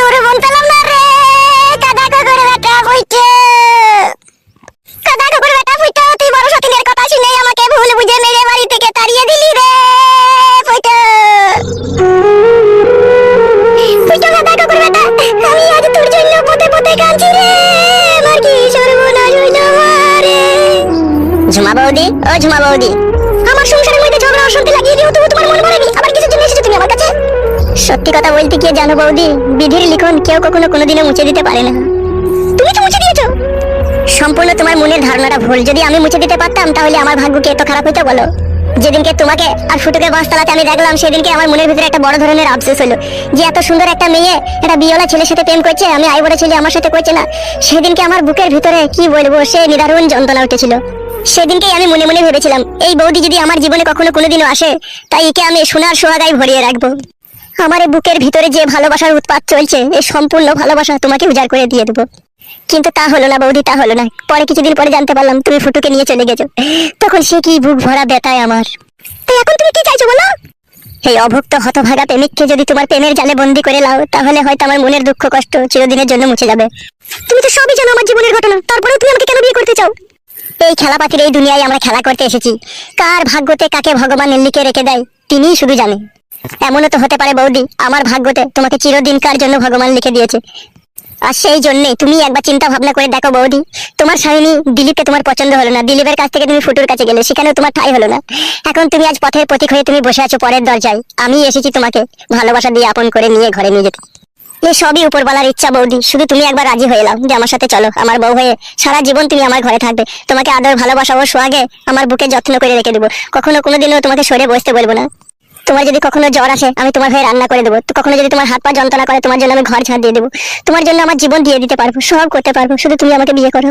তোরে বলতাম না রে। কাদা করে বেটা কইছে। কাদা করে বেটা ফুইতা তুই বড় সতীনের কথা শুনে আমাকে ভুল বুঝে মেরে বাড়ি থেকে তাড়িয়ে দিলি রে ফুইতা ফুইতা কাদা করে বেটা, আমি আজ তোর জন্য পথে পথে কাঁদছি রে। আমার কি সর্বনাশ হইল আমারে। ঝুমা বৌদি, ও ঝুমা বৌদি। আমার সংসারের মধ্যে ঝগড়া, অশান্তি লাগিয়ে দিও তো, তোমার মন ভরেনি আবার কিছু জিনিস এসেছ তুমি আমার কাছে? সত্যি কথা বলতে কি জানো বৌদি, বিধির লিখন কেউ কখনো কোনোদিনও মুছে দিতে পারে না। তুমি তো মুছে দিয়েছ। সম্পূর্ণ তোমার মনের ধারণাটা ভুল। যদি আমি মুছে দিতে পারতাম, তাহলে আমার ভাগ্য কি এত খারাপ হইতো বলো? যেদিনকে তোমাকে আর ফুটুকে বাসতলাতে আমি দেখলাম, সেদিনকে আমার মনের ভিতরে একটা বড় ধরনের আফসোস হলো যে এত সুন্দর একটা মেয়ে, একটা বিয়লা ছেলের সাথে প্রেম করছে, আমি আই বড় ছেলে আমার সাথে করছে না। সেদিনকে আমার বুকের ভিতরে কি বলব, সে নিদারুণ যন্ত্রণা উঠেছিল। সেদিনকেই আমি মনে মনে ভেবেছিলাম, এই বৌদি যদি আমার জীবনে কখনো কোনোদিনও আসে তাই একে আমি সোনার সোহাগায় ভরিয়ে রাখব। আমার এই বুকের ভিতরে যে ভালোবাসার উৎপাত চলছে এই সম্পূর্ণ ভালোবাসা তোমাকে উজাড় করে দিয়ে দেবো। কিন্তু তা হলো না বৌদি, তা হলো না। পরে কিছুদিন পরে জানতে পারলাম তুমি ফুটুকে নিয়ে চলে গেছো। তখন সে কি বুক ভরা ব্যথায় আমার। তো এখন তুমি কি চাইছো বলো? এই অভুক্ত হতভাগা প্রেমিককে যদি তোমার প্রেমের জালে বন্দি করে লাও, তাহলে হয়তো আমার মনের দুঃখ কষ্ট চিরদিনের জন্য মুছে যাবে। তুমি তো সবই জানো আমার জীবনের ঘটনা। তারপরেও তুমি আমাকে কেন বিয়ে করতে চাও? এই খেলাপাতির এই দুনিয়ায় আমরা খেলা করতে এসেছি। কার ভাগ্যতে কাকে ভগবান লিখে রেখে দেয়, তিনিই শুধু জানে। এমনও তো হতে পারে বৌদি, আমার ভাগ্যতে তোমাকে চিরদিনকার জন্য ভগবান লিখে দিয়েছে। আর সেই জন্যই তুমি একবার চিন্তা ভাবনা করে দেখো বৌদি, তোমার স্বামী দিলীপকে তোমার পছন্দ হলো না, দিলীপের কাছ থেকে তুমি ফুটুর কাছে গেলে সেখানেও তোমার ঠাই হলো না। এখন তুমি আজ পথের প্রতীক হয়ে তুমি বসে আছো পরের দরজায়, আমি এসেছি তোমাকে ভালোবাসা দিয়ে আপন করে নিয়ে ঘরে নিয়ে যেতে। এই সবই উপরওয়ালার ইচ্ছা বৌদি, শুধু তুমি একবার রাজি হয়ে এলাম যে আমার সাথে চলো, আমার বউ হয়ে সারা জীবন তুমি আমার ঘরে থাকবে। তোমাকে আদর, ভালোবাসা ও সোয়াগে আমার বুকে যত্ন করে রেখে দেবো, কখনো কোনোদিনও তোমাকে সরে বসতে বলব না। তোমার যদি কখনো জ্বর আসে, আমি তোমার হয়ে রান্না করে দেবো। কখনো যদি তোমার হাত পা যন্ত্রণা করে, তোমার জন্য আমি ঘর ঝাড় দিয়ে দেবো। তোমার জন্য আমার জীবন দিয়ে দিতে পারব, সব করতে পারব, শুধু তুমি আমাকে বিয়ে করো।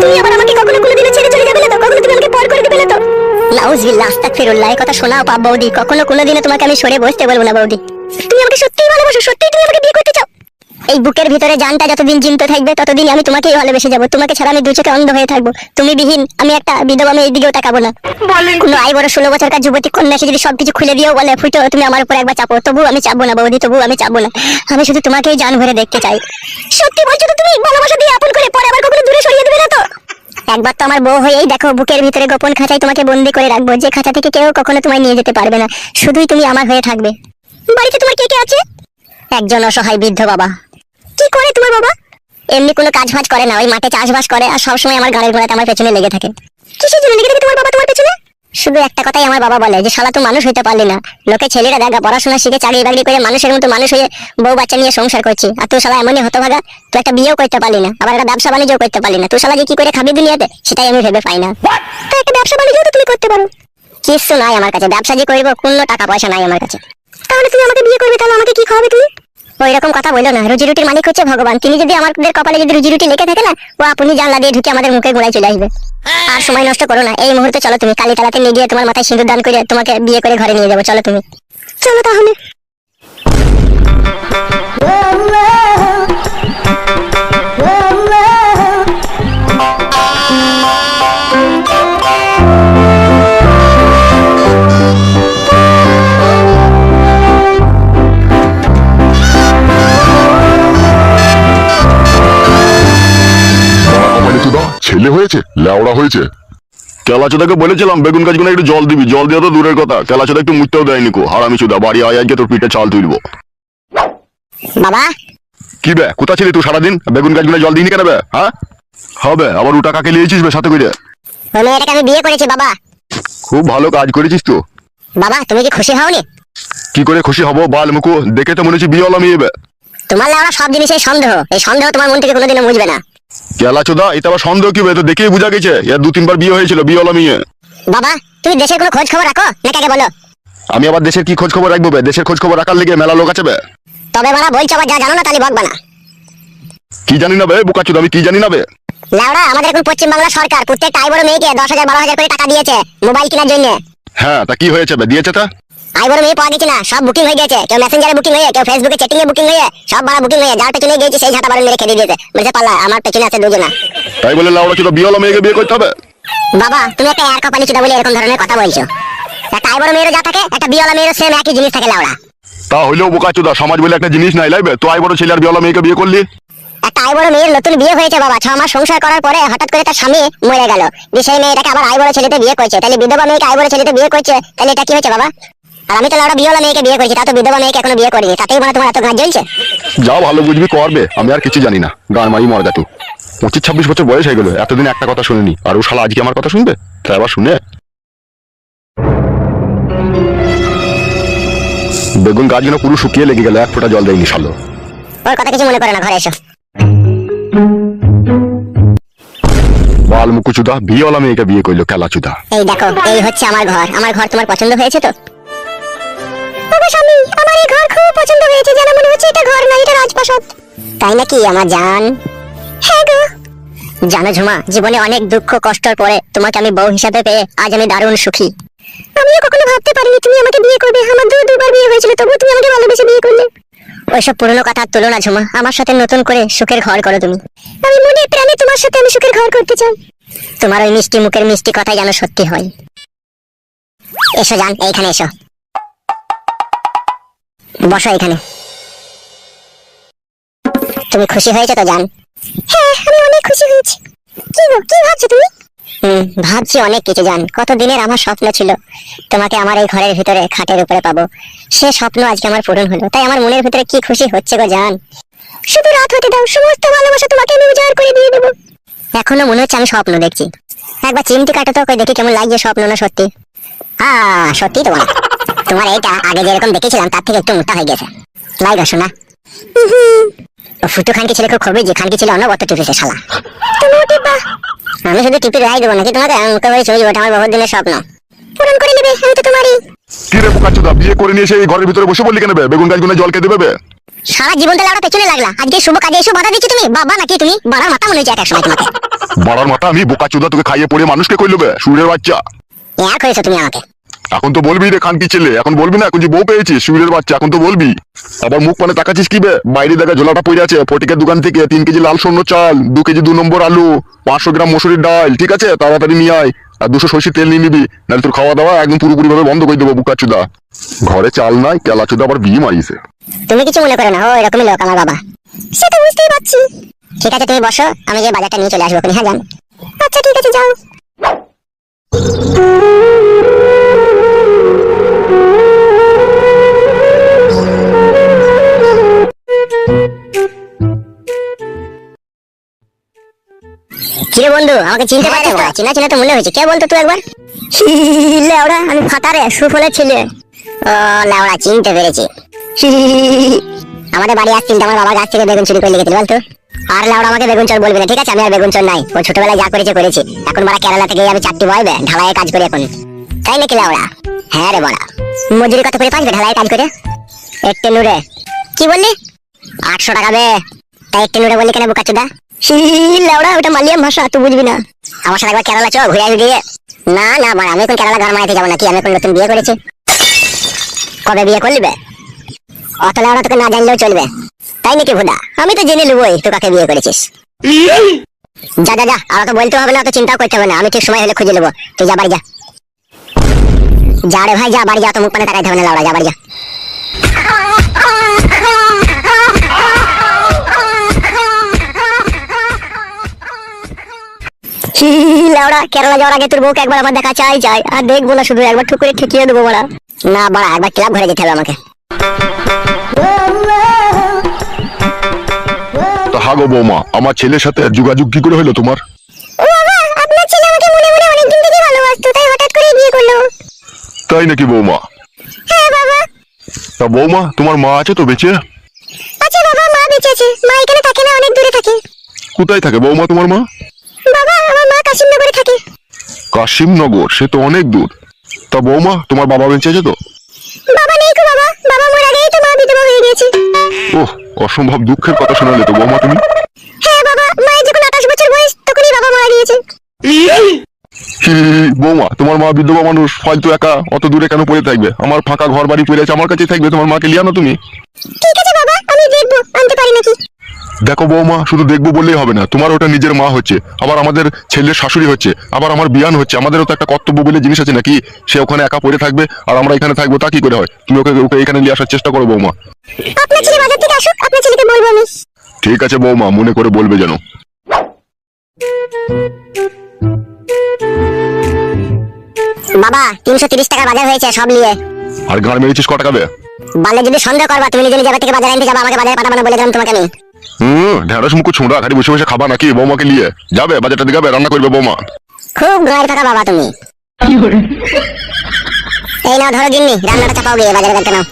তুমি আবার আমাকে কখনো কোনোদিনও ছেড়ে চলে যাবে না তো? কখনো তুমি আমাকে পর করে দেবে না তো? নাউজবিল্লাহ, আস্তাগফিরুল্লাহ এই কথা শোনাও পাপ বৌদি। কখনো কোনোদিনও তোমাকে আমি সরে বসতে বলব না বৌদি। তুমি আমাকে সত্যিই ভালোবাসো, সত্যিই তুমি আমাকে বিয়ে করতে চাও। এই বুকের ভিতরে জানটা যতদিন জিনতে থাকবে ততদিন আমি তোমাকেই ভালোবেসে যাব। তোমাকে ছাড়া আমি দু চোখে অন্ধ হয়ে থাকব। তুমি বিহীন আমি একটা বিধবা আমি এইদিকেও তাকাবো না। কোনো আই বড় ষোলো বছরকার যুবতী কন্যা এসে যদি সবকিছু খুলে দিয়েও বলে ফুটো তুমি আমার উপর একবার চাপো। তবু আমি চাপবো না বৌদি তবু আমি চাপবো না। আমি শুধু তোমাকেই জান ভরে দেখতে চাই। সত্যি বলছো তো তুমি? ভালোবাসা দিয়ে আপন করে পরে আবার কখনো দূরে সরিয়ে দেবে না তো? একবার তো আমার বউ হয়েই দেখো বুকের ভিতরে গোপন খাঁচায় তোমাকে বন্দি করে রাখব। যে খাঁচা থেকে কেউ কখনো তোমায় নিয়ে যেতে পারবে না। শুধুই তুমি আমার হয়ে থাকবে। বাড়িতে তোমার কে কে আছে? একজন অসহায় বৃদ্ধ বাবা। কি করে তোমার বাবা? এমনি কোনো কাজ ফাজ করে না ওই মাঠে চাষবাস করে আর সবসময় আমার গাড়ির ঘোড়াতে আমার পেছনে লেগে থাকে। কিসের জন্য লেগে থাকে তোমার বাবা তোমার পেছনে? শুধু একটা কথাই আমার বাবা বলে যে শালা তুই মানুষ হইতে পারলি না। লোকে ছেলেরা দেখা পড়াশোনা শিখে চাকরি বাকরি করে মানুষের মতো মানুষ হয়ে বউ বাচ্চা নিয়ে সংসার করছি। আর তুই শালা এমনই হতভাগা তুই একটা বিয়েও করতে পারলি না আবার একটা ব্যবসা বাণিজ্য করতে পারলি না। তুই শালা যে কি করে খাবি দুনিয়াতে সেটাই আমি ভেবে পাই না। তো একটা ব্যবসা বাণিজ্য তো তুমি করতে পারো। কিছু নাই আমার কাছে ব্যবসা যে করব কোনো টাকা পয়সা নাই আমার কাছে। তাহলে তুমি আমাকে বিয়ে করবে তাহলে আমাকে কি খাওয়াবে তুমি? ওই রকম কথা বলো না। রুজি রুটির মালিক হচ্ছে ভগবান। তিনি যদি আমাদের কপালে যদি রুজি রুটি লেখে থাকে না ও আপনি জানলা দিয়ে ঢুকে আমাদের মুখে গোড়ায় চলে আসবে। আর সময় নষ্ট করো না। এই মুহূর্তে চলো তুমি। কালী তালাতে নিয়ে গিয়ে তোমার মাথায় সিঁদুর দান করে তোমাকে বিয়ে করে ঘরে নিয়ে যাব। চলো তুমি। চলো তাহলে। হয়েছে? লেওড়া হয়েছে? কেলাচোদাকে বলেছিলাম বেগুন গাছগুলো একটু জল দিবি জল দেওয়া তো দূরের কথা। কেলাচোদা একটু মুটতেও দেয়নি কো। হারামি চুদা বাড়ি আয় আজকে তোর পিঠে চাল তুলবো? বাবা? কি বে কোথা ছিলি তুই সারাদিন? বেগুন গাছগুলো জল দিনি কেন বে হ্যাঁ হবে আবার ওটা কাকে নিয়েছিস বে সাথে করে? ওই মেয়েটাকে আমি বিয়ে করেছি বাবা। খুব ভালো কাজ করেছিস তো। বাবা তুমি কি খুশি হওনি? কি করে খুশি হব বাল মুকু দেখে তো মনে হচ্ছে বিয়ে হলাম তোমার লেওড়া সব জিনিসের সন্দেহ। এই সন্দেহ তোমার মন থেকে কোনোদিনও মুছবে না। কেলাচোদা এটা আবার সন্দেহ কি তো দেখেই বোঝা গেছে। এর দু তিনবার বিয়ে হয়েছিল বিয়ে হলাম মেয়ে। বাবা তুমি দেশের কোনো খোঁজ খবর রাখো? না কাকে বলো। আমি আবার দেশের কি খোঁজ খবর রাখব বে? দেশের খোঁজ খবর রাখার লেগে মেলা লোক আছে বে। তবে বাবা বলছো আবার যা জানো না তাহলে বকবা না। কি জানি না বে বুকাচুদা আমি কি জানি না বে? লাউড়া আমাদের এখন পশ্চিমবাংলা সরকার প্রত্যেকটা আই বড় মেয়েকে দশ হাজার বারো হাজার করে টাকা দিয়েছে মোবাইল কেনার জন্য। হ্যাঁ তা কি হয়েছে বে? দিয়েছে তা? আই বড় মেয়ে পাওয়া গেছে না সব বুকিং হয়ে গেছে। কেউ মেসেঞ্জারে বুকিং হয়ে কেউ ফেসবুকে চ্যাটিং এ বুকিং হয়ে সব বাড়া বুকিং হয়ে যার পেছনে গিয়েছে সেই ঝাঁটা বারণ মেরে খেতে দিয়েছে। বলছে পাল্লা আমার পেছনে আছে দুজনা। তাই বলে লাউড়া চুদা বিয়ে হলো মেয়েকে বিয়ে করতে হবে? বাবা তুমি একটা এয়ার কপালি চুদা বলে এরকম ধরনের কথা বলছো। একটা আই বড় মেয়েরও যা থাকে একটা বিয়লা মেয়েরও সেম একই জিনিস থাকে লাউড়া। তা হইলেও বোকা চুদা সমাজ বলে একটা জিনিস নাই লাইবে? তো আই বড় ছেলে আর বিয়ে হলো মেয়েকে বিয়ে করলি? একটা আই বড় মেয়ের নতুন বিয়ে হয়েছে বাবা ছ মাস সংসার করার পরে হঠাৎ করে তার স্বামী মরে গেল। সেই মেয়েটাকে আবার আই বড় ছেলেতে বিয়ে করছে। তাহলে বিধবা মেয়েকে আই বড় ছেলেতে বিয়ে করছে তাহলে এটা কি হয়েছে বাবা? আমি তো লাউডা বিয়েওয়ালা মেয়েকে বিয়ে করেছি তা তো বিধবা মেয়েকে এখনও বিয়ে করিনি তাতেই মানে তোমার এত গাঁ জ্বলছে? যাও ভালো বুঝবি করবে আমি আর কিছু জানি না গান মাই মরদা তু পঁচিশ ছাব্বিশ বছর বয়স হয়ে গেল এতদিন একটা কথা শুনিনি আর ও শালা আজকে আমার কথা শুনবে? তাই আবার শুনে। বেগুন গাছ যেন পুরো শুকিয়ে লেগে গেল এক ফোঁটা জল দেয়নি শালো। ওর কথা কিছু মনে করে না ঘরে এসো। বাল মুকুচুদা বিয়েওয়ালা মেয়েকে বিয়ে করল খেলাচুদা। এই দেখো এই হচ্ছে আমার ঘর। আমার ঘর তোমার পছন্দ হয়েছে তো? বাবা স্বামী আমার এই ঘর খুব পছন্দ হয়েছে যেন মনে হচ্ছে এটা ঘর না এটা রাজপ্রাসাদ। তাই নাকি আমার জান? হ্যাঁ গো। জানো ঝুমা জীবনে অনেক দুঃখ কষ্টর পরে তোমাকে আমি বউ হিসাবে পেয়ে আজ আমি দারুণ সুখী। আমিও কখনো ভাবতে পারিনি তুমি আমাকে বিয়ে করবে। আমার দু দুবার বিয়ে হয়েছিল তবু তুমি আমাকে ভালোবেসে বিয়ে করলে। ওইসব পুরনো কথা তুলো না ঝুমা আমার সাথে নতুন করে সুখের ঘর করো তুমি। আমি মনে প্রাণে তোমার সাথে আমি সুখের ঘর করতে চাই। তোমার ওই মিষ্টি মুখের মিষ্টি কথাই যেন সত্যি হয়। এসো জান এইখানে এসো। বসো এখানে। তুমি খুশি হয়েছো তো জান? হ্যাঁ আমি অনেক খুশি হয়েছি। কি গো কি ভাবছ তুমি? হুম ভাবছি অনেক কিছু জান। কত দিনের আমার স্বপ্ন ছিল তোমাকে আমার এই ঘরের ভিতরে খাটের উপরে পাবো। সে স্বপ্ন আজকে আমার পূরণ হলো। তাই আমার মনের ভিতরে কি খুশি হচ্ছে গো জান? শুধু রাত হতে দাও সমস্ত ভালোবাসা তোমাকে আমি উজাড় করে দিয়ে দেবো। এখনও মনে হচ্ছে আমি স্বপ্ন দেখছি। একবার চিমটি কাটো তো কই দেখি কেমন লাগছে স্বপ্ন না সত্যি? হ্যাঁ সত্যি তো বলা তোমার এইটা আগে যেরকম দেখেছিলাম তার থেকে একটু মোটা হয়ে গেছে। লাই গো শোনা। ফুটু খানকে ছেলে খুব খবর যে খানকে ছেলে অনবত টিপেছে শালা। আমি শুধু টিপে রাই দেবো নাকি তোমাকে আমি মুখে বলে চলে যাব আমার বহুত দিনের স্বপ্ন। পূরণ করে নেবে আমি তো তোমারই। কি রে বিয়ে করে নিয়ে এসে এই ঘরের ভিতরে বসে বললি কেন বে? বেগুন গাছগুলো জল খেতে দেবে সারা জীবনটা লাউড়া পেছনে লাগলা। আজকে শুভ কাজে এসে বাধা দিচ্ছ তুমি? বাবা নাকি তুমি? বাড়ার মাথা মনে হচ্ছে এক সময় তোমাকে। বাড়ার মাথা আমি বোকাচুদা তোকে খাইয়ে পড়ে মানুষকে কইলো বে সুরের বাচ্চা। এক হয়েছো তুমি আমাকে। এখন তো বলবি রে খানকি ছেলে, এখন বলবি না, এখন যে বউ পেয়েছিস সুরের বাচ্চা, এখন তো বলবি। আবার মুখ পানে তাকাচ্ছিস কি বে? বাইরে দেখা ঝোলাটা পড়ে আছে, ফটিকের দোকান থেকে তিন কেজি লাল সর্ণ চাল, দু কেজি দু নম্বর আলু, পাঁচশো গ্রাম মসুরির ডাল, ঠিক আছে? তাড়াতাড়ি নিয়ে আয়, আর দুশো সর্ষের তেল নিয়ে নিবি, নাহলে তোর খাওয়া দাওয়া একদম পুরোপুরি ভাবে বন্ধ করে দেবো বুকাচুদা ঘরে চাল নাই কেলাচুদা আবার বিয়ে মারিয়েছে তুমি কিছু মনে করো না, ও এরকমই লোক আমার বাবা। সে তো বুঝতেই পারছি। ঠিক আছে, তুমি বসো, আমি যে বাজারটা নিয়ে চলে আসব হ্যাঁ জান? আচ্ছা ঠিক আছে, যাও। কিরে বন্ধু আমাকে চিনতে পারছিস তো চিনা চিনা তো মনে হয়েছে। কে বলতো তুই একবার? লেওড়া আমি ফাতারে সুফলের ছেলে। ও লেওড়া চিনতে পেরেছি। আমাদের বাড়ি আসছিল আমার বাবা গাছ থেকে বেগুন চুরি করে লেগেছিল বলতো? আর লাউড়া আমাকে বেগুন চোর বলবি না ঠিক আছে? আমি আর বেগুন চোর নাই। ও ছোটবেলায় যা করেছে করেছি। এখন বড়া কেরালা থেকে আমি চারটি বয়বে ঢালাইয়ের কাজ করি এখন। তাই নাকি লাউড়া হ্যাঁ রে বড়া। মজুরি কত করে পাঁচবে ঢালাইয়ের কাজ করে? একটে নুরে। কি বললি? আটশো টাকা বে তাই একটে নুরে বললি কেন বোকা চুদা? লাউড়া ওটা মালিয়াম ভাষা, তুই বুঝবি না। আমার সাথে একবার কেরালা চো, ঘুরে আসবি না না বড়া আমি এখন কেরালা ঘর মারাতে যাব নাকি? আমি এখন নতুন বিয়ে করেছি। কবে বিয়ে করলি বে? অত লাউড়া তোকে না জানলেও চলবে। তাই নাকি ভুদা? আমি তো জেনে নেবই তুই কাকে বিয়ে করেছিস। যা যা যা তো বলতে হবে না তো চিন্তাও করতে হবে না। আমি ঠিক সময় হলে খুঁজে নেব। তুই যা, বাড়ি যা। যা রে ভাই, যা, বাড়ি যা তো মুখ পানে তাকাইতে হবে না লাউড়া যা, বাড়ি যা। হি, কেরালা যাওয়ার আগে তোর বউকে একবার আমার দেখা চাই চাই আর দেখব না শুধু একবার ঠুক করে ঠেকিয়ে দেবো বড়া। না বড়া একবার ক্লাব ঘরে যেতে হবে আমাকে। তা হাগো বৌমা আমার ছেলের সাথে যোগাযোগ কি করে হলো তোমার? আপনার ছেলে আমাকে মনে মনে অনেকদিন থেকে ভালোবাসতো তাই হঠাৎ করে বিয়ে করল। তাই নাকি বৌমা? হ্যাঁ বাবা। তা বৌমা তোমার মা আছে তো বেঁচে? আচ্ছা বাবা মা বেঁচে আছে। মা এখানে থাকে না অনেক দূরে থাকে। কোথায় থাকে বৌমা তোমার মা? আমার মা কাশিমনগরে থাকে। কাশিমনগর? সে তো অনেক দূর। তা বৌমা তোমার বাবা বেঁচে আছে তো? বাবা নেই গো বাবা। বাবা মরে তো মা বিধবা হয়ে গেছে ওহ অসম্ভব দুঃখের কথা শোনালে তো বৌমা তুমি। হ্যাঁ বাবা মায়ের যখন আঠাশ বছর বয়স তখনই বাবা মারা গিয়েছে। বৌমা তোমার মা বিধবা মানুষ হয়তো একা অত দূরে কেন পড়ে থাকবে? আমার ফাঁকা ঘর বাড়ি পড়ে আছে আমার কাছেই থাকবে তোমার মাকে লিয়া না তুমি। ঠিক আছে আমি দেখব আনতে পারি নাকি? দেখো বৌমা শুধু দেখব বললেই হবে না। তোমার ওটা নিজের মা হচ্ছে আবার আমাদের ছেলের শাশুড়ি হচ্ছে আবার আমার বিয়ান হচ্ছে। আমাদেরও তো একটা কর্তব্য বলে জিনিস আছে নাকি? সে ওখানে একা পড়ে থাকবে আর আমরা এখানে থাকব তা কি করে হয়? তুমি ওকে ওকে এখানে নিয়ে আসার চেষ্টা করো বৌমা। আপনার ছেলে বাজার থেকে আসুক আপনার ছেলেকে বলব আমি। ঠিক আছে বৌমা মনে করে বলবে যেন। বাবা তিনশো তিরিশ টাকার বাজার হয়েছে সব নিয়ে। আর গান মেরেছিস ক টাকা বে? বালে যদি সন্দেহ করবা তুমি নিজে নিজে থেকে বাজারে আনতে যাবা আমাকে বাজারে পাঠাবো না বলে দিলাম তোমাকে আমি। হুম ঢেঁড়স মুখ ছোঁড়া খালি বসে বসে খাবা নাকি? বৌমাকে নিয়ে। যাবে বাজারটা দিকে রান্না করবে বৌমা। খুব গায়ের থাকা বাবা তুমি। এই নাও ধরো গিন্নি রান্নাটা চাপাও গিয়ে বাজারে করতে নাও।